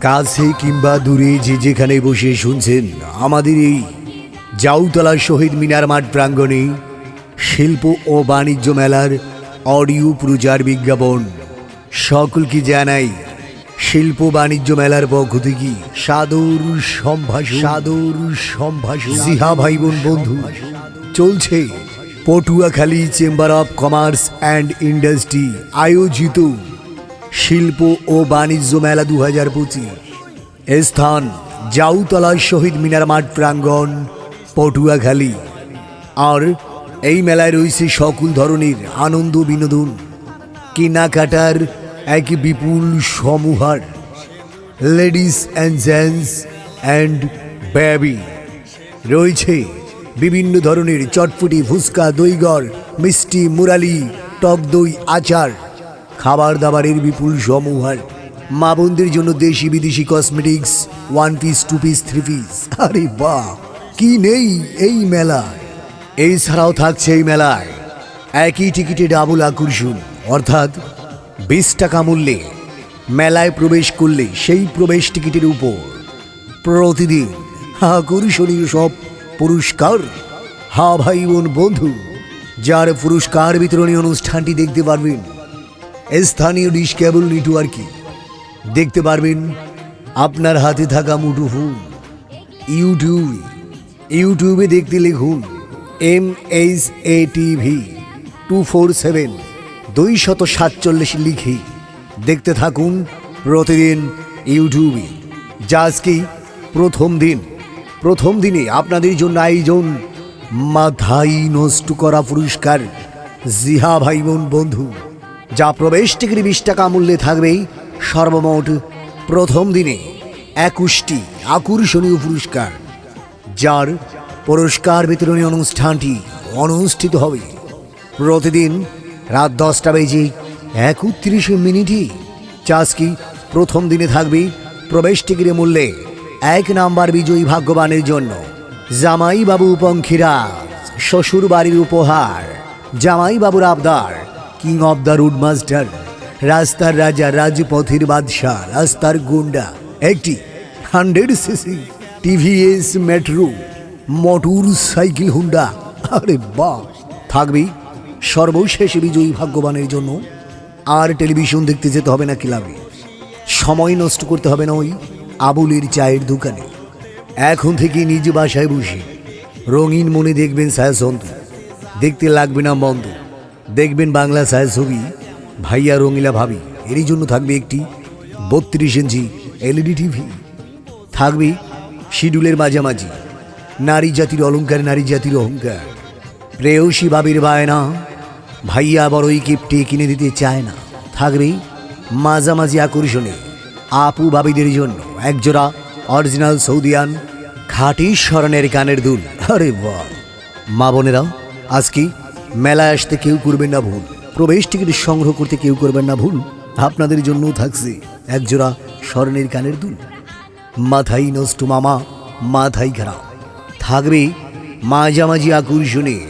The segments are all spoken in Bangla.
কাছে কিংবা দূরে যে যেখানে বসে শুনছেন আমাদের এই জাউতলা শহীদ মিনার মাঠ প্রাঙ্গণে শিল্প ও বাণিজ্য মেলার অডিও প্রচার বিজ্ঞাপন। সকলকে জানাই শিল্প বাণিজ্য মেলার পক্ষ থেকে সাদর সম্ভাষণ। সাদর সম্ভাষণ। জিহা ভাই বোন বন্ধু চলছে Patuakhali chamber of commerce and industry আয়োজিত শিল্প ও বাণিজ্য মেলা দু হাজার পঁচিশ স্থান জাউতলা শহীদ মিনার মাঠ প্রাঙ্গণ পটুয়াখালী। আর এই মেলায় রয়েছে সকল ধরনের আনন্দ বিনোদন। কেনাকাটার এক বিপুল সমূহার। Ladies and gents and baby. রয়েছে বিভিন্ন ধরনের চটপটি, ফুচকা, দইগড়, মিষ্টি, মুরালি, টক দই, আচার। খাবার দাবারের বিপুল সমূহার। মা বোনদের জন্য দেশি বিদেশি cosmetics one piece two piece three piece আরে বা কি নেই এই মেলায়? এছাড়াও থাকছে এই মেলায়। একই টিকিটে ডাবল আকর্ষণ, অর্থাৎ বিশ টাকা মূল্যে মেলায় প্রবেশ করলে সেই প্রবেশ টিকিটের উপর প্রতিদিন আকর্ষণীয় সব পুরস্কার। হা ভাই বোন বন্ধু, যার পুরস্কার বিতরণী অনুষ্ঠানটি দেখতে পারবেন স্থানীয় ডিশ কেবল নেটওয়ার্কে দেখতে পারবেন আপনার হাতে থাকা মুঠোফোন ইউটিউব। ইউটিউবে দেখতে লিখুন M H A TV two four seven দুই শত সাতচল্লিশ লিখে দেখতে থাকুন প্রতিদিন ইউটিউবে। যা আজকে প্রথম দিন। প্রথম দিনে আপনাদের জন্য আয়োজন মাথাই নষ্ট করা পুরস্কার। জিহা ভাই বোন বন্ধু। যা প্রবেশ টিকিট বিশ টাকা মূল্যে থাকবে সর্বমোট প্রথম দিনে একুশটি আকর্ষণীয় পুরস্কার, যার পুরস্কার বিতরণী অনুষ্ঠানটি অনুষ্ঠিত হবে। প্রতিদিন রাত দশটা বেজে একত্রিশ মিনিটে। চাষকি প্রথম দিনে থাকবে প্রবেশ টিকিটের মূল্যে এক নাম্বার বিজয়ী ভাগ্যবানের জন্য। জামাই বাবু পঙ্খিরা শ্বশুর বাড়ির উপহার। জামাইবাবুর আবদার king of the road master রাস্তার রাজা রাজপথের বাদশাহ রাস্তার গুন্ডা একটি hundred CC TVS Metro motorcycle Honda আরে বাহ। থাকবে সর্বশেষ বিজয়ী ভাগ্যবানের জন্য। আর টেলিভিশন দেখতে যেতে হবে না ক্লাবে সময় নষ্ট করতে হবে না ওই আবুলের চায়ের দোকানে। এখন থেকে নিজ বাসায় বসে রঙিন মনে দেখবেন ছায়াছন্দ দেখতে লাগবে না বন্ধ দেখবেন বাংলা ছায়াছবি ভাইয়া রঙিলা ভাবি, এরই জন্য থাকবে একটি বত্রিশ ইঞ্চি এলইডি টিভি। থাকবে শিডিউলের মাঝামাঝি, নারী জাতির অলঙ্কার নারী জাতির অহংকার। প্রেয়সী বাবির বায়না, ভাইয়া বড়ই কিপটে কিনে দিতে চায় না। থাকবে মাঝামাঝি আকর্ষণে আপু বাবিদের জন্য একজোড়া অরিজিনাল সৌদিয়ান খাঁটি স্মরণের কানের দুল। আরে বাহ! মা বোনেরা, আজকে মেলায় আসতে কেউ করবেন না ভুল। প্রবেশ টিকিট সংগ্রহ করতে কেউ করবেন না ভুল। আপনাদের জন্যও থাকছে একজোড়া স্বর্ণের কানের দুল। মাথাই নষ্ট মামা, মাথাই খারাপ। থাকবে মাঝামাঝি আকর্ষণে।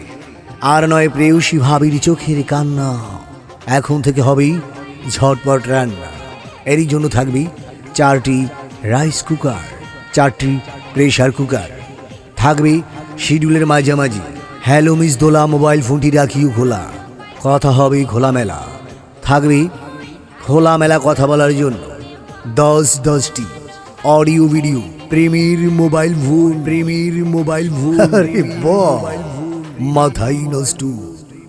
আর নয় প্রেয়সী ভাবির চোখের কান্না। এখন থেকে হবেই ঝটপট রান্না। এরই জন্য থাকবে চারটি রাইস কুকার, চারটি প্রেশার কুকার। থাকবে শিডিউলের মাঝামাঝি। হ্যালো মিস দোলা মোবাইল ফোনটি রাখিও খোলা? কথা হবে খোলামেলা থাকবে? খোলামেলা কথা বলার জন্য। দশ দশটি। Audio video. প্রেমীর মোবাইল ফোন প্রেমীর মোবাইল ফোন। মাথাই নষ্ট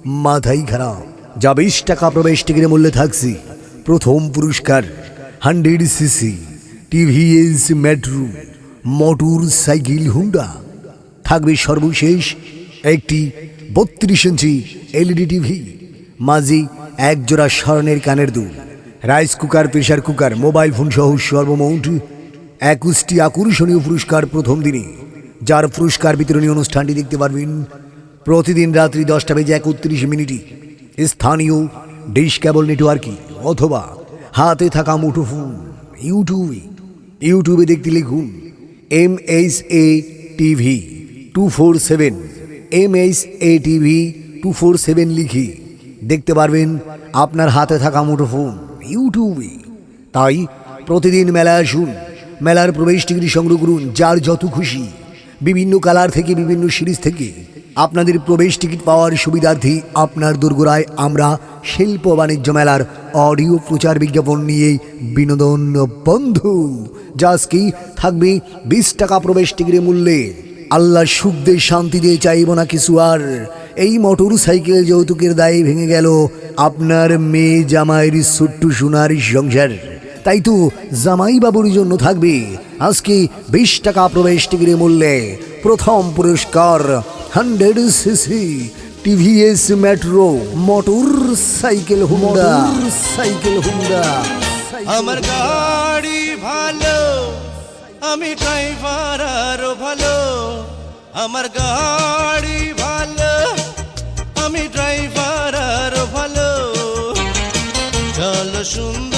মাথাই খারাপ। যা বিশ টাকা প্রবেশ টিকিটের মূল্যে থাকছে। প্রথম পুরস্কার hundred CC TVS Metro motorcycle Honda. থাকবে সর্বশেষ একটি বত্রিশ ইঞ্চি এলইডি টিভি। মাঝি এক জোড়া স্মরণের কানের দুল। Rice cooker pressure cooker, mobile phone সহ সর্বমোট একুশটি আকর্ষণীয় পুরস্কার প্রথম দিনে। যার পুরস্কার বিতরণী অনুষ্ঠানটি দেখতে পারবেন প্রতিদিন রাত্রি দশটা বেজে একত্রিশ মিনিটে। স্থানীয় ডিশ কেবল নেটওয়ার্কে অথবা হাতে থাকা মুঠোফোন, ইউটিউবে। ইউটিউবে দেখতে লিখুন, M H A TV, two four seven. M H A TV two four seven লিখে। দেখতে পারবেন আপনার হাতে থাকা মুঠোফোন, ইউটিউবে। তাই প্রতিদিন মেলায় আসুন। মেলার প্রবেশ টিকিট সংগ্রহ করুন, যার যত খুশি। বিভিন্ন কালার থেকে, বিভিন্ন সিরিজ থেকে আপনাদের প্রবেশ টিকিট পাওয়ার সুবিধার্থে আপনার দোরগোড়ায় আমরা শিল্প বাণিজ্য মেলার অডিও প্রচার বিজ্ঞাপন নিয়ে বিনোদন বন্ধু। যা আজকে থাকবে বিশ টাকা প্রবেশ টিকিটের মূল্যে। আল্লাহ সুখ দিয়ে শান্তি দিয়ে চাইব না কিছু। আর এই মোটর সাইকেল যৌতুকের দায়ে ভেঙে গেল আপনার মেয়ে জামাইয়ের ছোট্ট সোনার সংসার। তাই তো জামাই বাবুর জন্য থাকবে আজকে বিশ টাকা প্রবেশ টিকিটের মূল্যে প্রথম পুরস্কার hundred CC TVS Metro motorcycle Honda. Cycle Honda. আমার গাড়ি ভালো। আমি ড্রাইভার আরও ভালো আমার গাড়ি ভালো। আমি ড্রাইভার আরও ভালো। চলো চলো